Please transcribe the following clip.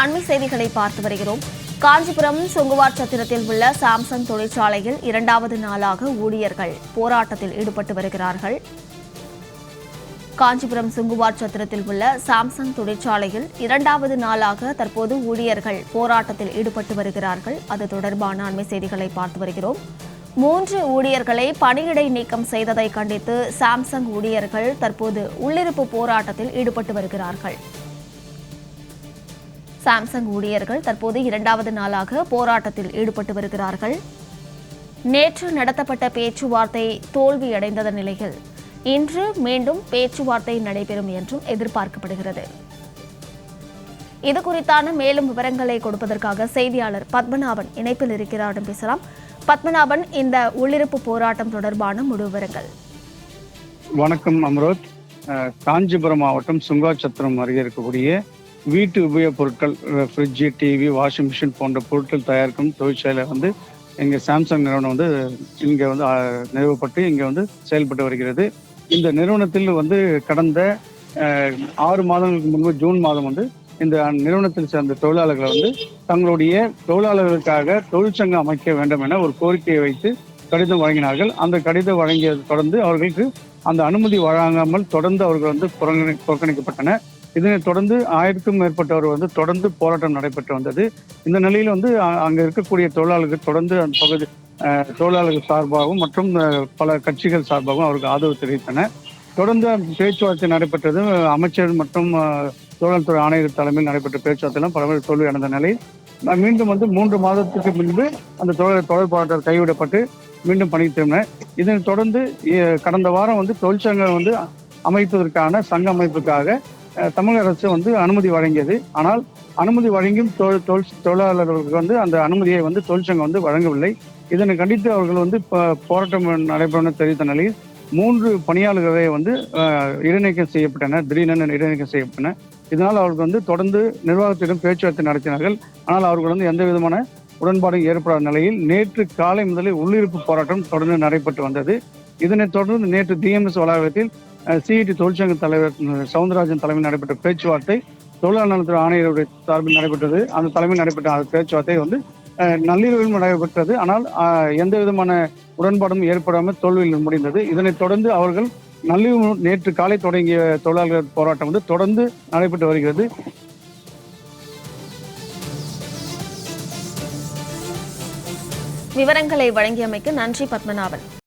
அண்மை செய்திகளை பார்த்து வருகிறோம். காஞ்சிபுரம் சுங்குவார் சத்திரத்தில் உள்ள சாம்சங் தொழிற்சாலையில் இரண்டாவது நாளாக ஊழியர்கள் போராட்டத்தில் ஈடுபட்டு வருகிறார்கள். காஞ்சிபுரம் சுங்குவார் சத்திரத்தில் உள்ள சாம்சங் தொழிற்சாலையில் இரண்டாவது நாளாக தற்போது ஊழியர்கள் போராட்டத்தில் ஈடுபட்டு வருகிறார்கள். அது தொடர்பான அண்மை செய்திகளை பார்த்து வருகிறோம். மூன்று ஊழியர்களை பணியிடை நீக்கம் செய்ததை கண்டித்து சாம்சங் ஊழியர்கள் தற்போது உள்ளிருப்பு போராட்டத்தில் ஈடுபட்டு வருகிறார்கள். சாம்சங் ஊழியர்கள் தற்போது இரண்டாவது நாளாக போராட்டத்தில் ஈடுபட்டு வருகிறார்கள். நேற்று நடத்தப்பட்ட பேச்சுவார்த்தை தோல்வியடைந்த நிலையில் இன்று மீண்டும் பேச்சுவார்த்தை நடைபெறும் என்றும் எதிர்பார்க்கப்படுகிறது. இது குறித்தான மேலும் விவரங்களை கொடுப்பதற்காக செய்தியாளர் பத்மநாபன் இணைப்பில் இருக்கிறார் பேசலாம் பத்மநாபன் இந்த உள்ளிருப்பு போராட்டம் தொடர்பான முழு விவரங்கள். வணக்கம் அம்ரோத். காஞ்சிபுரம் மாவட்டம் சுங்காச்சத்திரம் அருகே இருக்கக்கூடிய வீட்டு உபயோகப் பொருட்கள் ஃப்ரிட்ஜு டிவி வாஷிங் மிஷின் போன்ற பொருட்கள் தயாரிக்கும் தொழிற்சாலை வந்து இங்கே சாம்சங் நிறுவனம் வந்து இங்கே வந்து நிறுவப்பட்டு இங்கே வந்து செயல்பட்டு வருகிறது. இந்த நிறுவனத்தில் வந்து கடந்த ஆறு மாதங்களுக்கு முன்பு ஜூன் மாதம் வந்து இந்த நிறுவனத்தில் சேர்ந்த தொழிலாளர்களை வந்து தங்களுடைய தொழிலாளர்களுக்காக தொழிற்சங்கம் அமைக்க வேண்டும் என ஒரு கோரிக்கையை வைத்து கடிதம் வழங்கினார்கள். அந்த கடிதம் வழங்கியது தொடர்ந்து அவர்களுக்கு அந்த அனுமதி வழங்காமல் தொடர்ந்து அவர்கள் வந்து புறக்கணி புறக்கணிக்கப்பட்டனர் இதனைத் தொடர்ந்து ஆயிரத்துக்கும் மேற்பட்டவர் வந்து தொடர்ந்து போராட்டம் நடைபெற்று வந்தது. இந்த நிலையில் வந்து அங்கே இருக்கக்கூடிய தொழிலாளர்கள் தொடர்ந்து அந்த பகுதி தொழிலாளர்கள் சார்பாகவும் மற்றும் பல கட்சிகள் சார்பாகவும் அவருக்கு ஆதரவு தெரிவித்தனர். தொடர்ந்து அந்த பேச்சுவார்த்தை நடைபெற்றது. அமைச்சர் மற்றும் தொழில்துறை ஆணையர் தலைமையில் நடைபெற்ற பேச்சுவார்த்தையெல்லாம் பலவேறு தோல்வி அடைந்த நிலையில் மீண்டும் வந்து மூன்று மாதத்துக்கு முன்பு அந்த தொழில் தொடர் போராட்டம் கைவிடப்பட்டு மீண்டும் பணி திரும்பினர். இதனை தொடர்ந்து கடந்த வாரம் வந்து தொழிற்சங்கம் வந்து அமைப்பதற்கான சங்க அமைப்புக்காக தமிழக அரசு வந்து அனுமதி வழங்கியது. ஆனால் அனுமதி வழங்கியும் தொழில் தொழில் தொழிலாளர்களுக்கு வந்து அந்த அனுமதியை வந்து தொழிற்சங்கம் வந்து வழங்கவில்லை. இதனை கண்டித்து அவர்கள் வந்து போராட்டம் நடைபெறும் தெரிவித்த நிலையில் மூன்று பணியாளர்களை வந்து இடைநீக்கம் செய்யப்பட்டனர். திடீரென இடைநீக்கம் செய்யப்பட்டன. இதனால் அவர்கள் வந்து தொடர்ந்து நிர்வாகத்திடம் பேச்சுவார்த்தை நடத்தினார்கள். ஆனால் அவர்கள் வந்து எந்த விதமான உடன்பாடும் ஏற்படாத நிலையில் நேற்று காலை முதலே உள்ளிருப்பு போராட்டம் தொடர்ந்து நடைபெற்று வந்தது. இதனைத் தொடர்ந்து நேற்று டிஎம்எஸ் வளாகத்தில் சிஇடி தொழிற்சங்க தலைவர் சவுந்தரராஜன் தலைமையில் நடைபெற்ற பேச்சுவார்த்தை தொழிலாளர் நலத்துறை ஆணையருடைய சார்பில் நடைபெற்றது. அந்த தலைமையில் நடைபெற்ற அந்த பேச்சுவார்த்தை வந்து நள்ளிரவில் நடைபெற்றது. ஆனால் எந்த விதமான உடன்பாடும் ஏற்படாமல் தோல்வியில் முடிந்தது. இதனைத் தொடர்ந்து அவர்கள் நள்ளிரவு நேற்று காலை தொடங்கிய தொழிலாளர் போராட்டம் வந்து தொடர்ந்து நடைபெற்று வருகிறது. விவரங்களை வழங்கியமைக்கு நன்றி பத்மநாபன்.